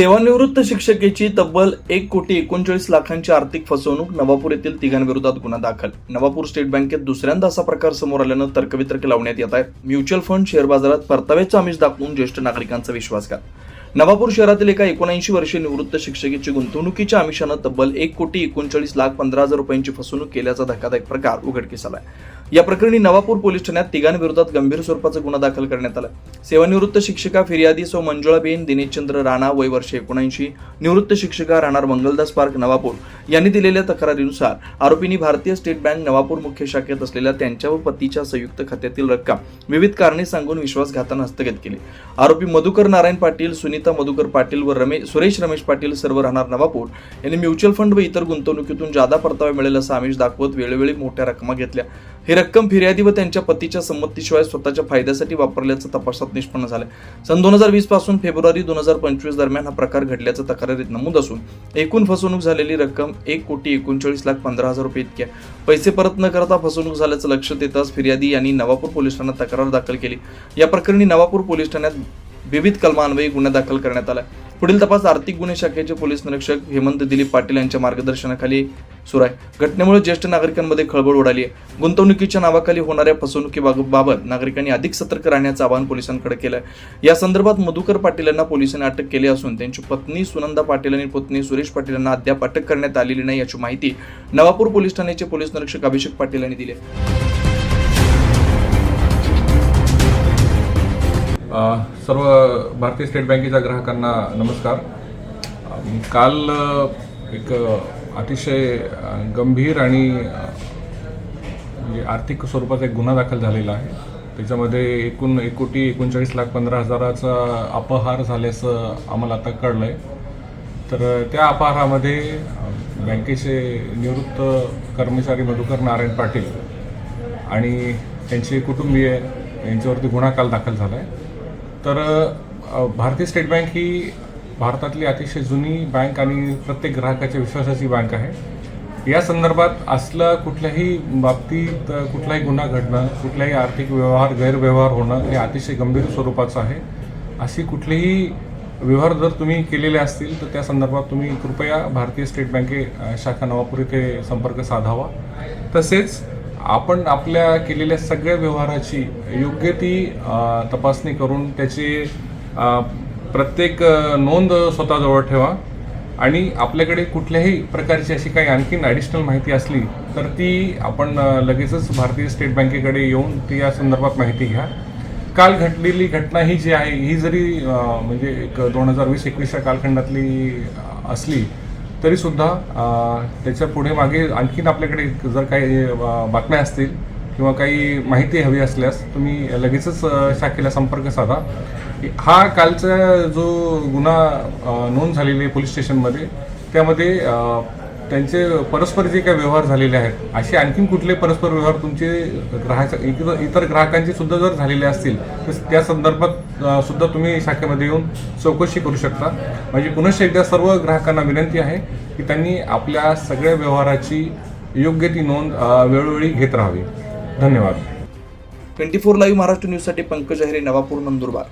सेवानिवृत्त शिक्षकेची तब्बल एक कोटी एकोणचाळीस लाखांची आर्थिक फसवणूक नवापूर येथील तिघांविरोधात गुन्हा दाखल. नवापूर स्टेट बँकेत दुसऱ्यांदा असा प्रकार समोर आल्यानं तर्कवितर्क लावण्यात येत आहेत म्युच्युअल फंड शेअर बाजारात परताव्याचं आमिष दाखवून ज्येष्ठ नागरिकांचा विश्वासघात नवापूर शहरातील एका एकोणऐंशी वर्षीय निवृत्त शिक्षकेची गुंतवणुकीच्या आमिषानं तब्बल एक कोटी एकोणचाळीस लाख पंधरा हजार रुपयांची फसवणूक केल्याचा धक्कादायक प्रकार उघडकीस आला आहे या प्रकरणी नवापूर पोलीस ठाण्यात तिघांविरोधात गंभीर स्वरूपाचा गुन्हा दाखल करण्यात आला. सेवानिवृत्त शिक्षिका फिर्यादी सौ मंजुळाबेन दिनेशचंद्र राणा वय वर्ष एकोणऐंशी निवृत्त शिक्षिका राहणार मंगलदास पार्क नवापूर. यांनी दिलेल्या तक्रारीनुसार आरोपींनी भारतीय स्टेट बँक नवापूर मुख्य शाखेत असलेल्या त्यांच्या व पतीच्या संयुक्त खात्यातील रक्कम विविध कारणे सांगून विश्वासघातानं हस्तगत केली. आरोपी मधुकर नारायण पाटील सुनीता मधुकर पाटील व रमेश सुरेश रमेश पाटील सर्व राहणार नवापूर. यांनी म्युच्युअल फंड व इतर गुंतवणुकीतून जादा परतावा मिळेल असा आमिष दाखवत वेळोवेळी मोठ्या रकमा घेतल्या. ही रक्कम फिर्यादी व त्यांच्या पतीच्या संमतीशिवाय स्वतःच्या फायद्यासाठी वापरल्याचं तपासात निष्पन्न झालं सन दोन हजार वीसपासून फेब्रुवारी दोन हजार पंचवीस दरम्यान हा प्रकार घडल्याचं तक्रारीत नमूद असून एकूण फसवणूक झालेली रक्कम एक कोटी एकोणचाळीस लाख पंधरा हजार रुपये इतकी आहे. पैसे परत न करता फसवणूक झाल्याचं लक्षात येताच फिर्यादी यांनी नवापूर पोलीस ठाण्यात तक्रार दाखल केली. या प्रकरणी नवापूर पोलीस ठाण्यात विविध कलमान्वयी गुन्हा दाखल करण्यात आला. पुढील तपास आर्थिक गुन्हे शाखेचे पोलीस निरीक्षक हेमंत दिलीप पाटील यांच्या मार्गदर्शनाखाली सुरू आहे. घटनेमुळे ज्येष्ठ नागरिकांमध्ये खळबळ उडाली आहे. गुंतवणुकीच्या नावाखाली होणाऱ्या फसवणुकीबाबत नागरिकांनी अधिक सतर्क राहण्याचं आवाहन पोलिसांकडे केलं आहे या संदर्भात मधुकर पाटील यांना पोलिसांनी अटक केली असून त्यांची पत्नी सुनंदा पाटील आणि पत्नी सुरेश पाटील यांना अद्याप अटक करण्यात आलेली नाही याची माहिती नवापूर पोलीस ठाण्याचे पोलीस निरीक्षक अभिषेक पाटील यांनी दिली सर्व भारतीय स्टेट बँकेच्या ग्राहकांना नमस्कार. काल एक अतिशय गंभीर आणि म्हणजे आर्थिक स्वरूपाचा एक गुन्हा दाखल झालेला आहे. त्याच्यामध्ये एकूण एक कोटी एकोणचाळीस लाख पंधरा हजाराचा अपहार झाल्याचं आम्हाला आता कळलं आहे तर त्या अपहारामध्ये बँकेचे निवृत्त कर्मचारी मधुकर नारायण पाटील आणि त्यांचे कुटुंबीय यांच्यावरती गुन्हा काल दाखल झाला आहे तर भारतीय स्टेट बँक ही भारतातली अतिशय जुनी बँक आणि प्रत्येक ग्राहकाच्या विश्वासाची बँक आहे. या संदर्भात असलं कुठल्याही बाबतीत कुठलाही गुन्हा घडणं कुठलाही आर्थिक व्यवहार गैरव्यवहार होणं हे अतिशय गंभीर स्वरूपाचं आहे. अशी कुठलीही व्यवहार जर तुम्ही केलेले असतील तर त्या संदर्भात तुम्ही कृपया भारतीय स्टेट बँके शाखा नवापूर इथे संपर्क साधावा. तसेच आपण आपल्या केलेल्या सगळ्या व्यवहाराची योग्य ती तपासणी करून त्याची प्रत्येक नोंद स्वतःजवळ ठेवा. आणि आपल्याकडे कुठल्याही प्रकारची अशी काही आणखीन ॲडिशनल माहिती असली तर ती आपण लगेचच भारतीय स्टेट बँकेकडे येऊन ती या संदर्भात माहिती घ्या. काल घडलेली घटना ही जी आहे ही जरी म्हणजे एक दोन हजार वीस एकवीसच्या कालखंडातली असली तरीसुद्धा त्याच्या पुढे मागे आणखीन आपल्याकडे जर काही बातम्या असतील किंवा काही माहिती हवी असल्यास तुम्ही लगेचच शाखेला संपर्क साधा. हा कालचा जो गुन्हा नोंद झालेली आहे पोलीस स्टेशनमध्ये त्यामध्ये त्यांचे परस्पर जे काही व्यवहार झालेले आहेत असे आणखीन कुठले परस्पर व्यवहार तुमचे ग्राहक इतर इतर ग्राहकांचे सुद्धा जर झालेले असतील तर त्या संदर्भात सुद्धा तुम्ही शाखेमध्ये येऊन चौकशी करू शकता. माझी पुनश्च एकदा सर्व ग्राहकांना विनंती आहे की त्यांनी आपल्या सगळ्या व्यवहाराची योग्य ती नोंद वेळोवेळी घेत राहावी. धन्यवाद. ट्वेंटी फोर लाईव्ह महाराष्ट्र न्यूजसाठी पंकज अहिरे नवापूर नंदुरबार.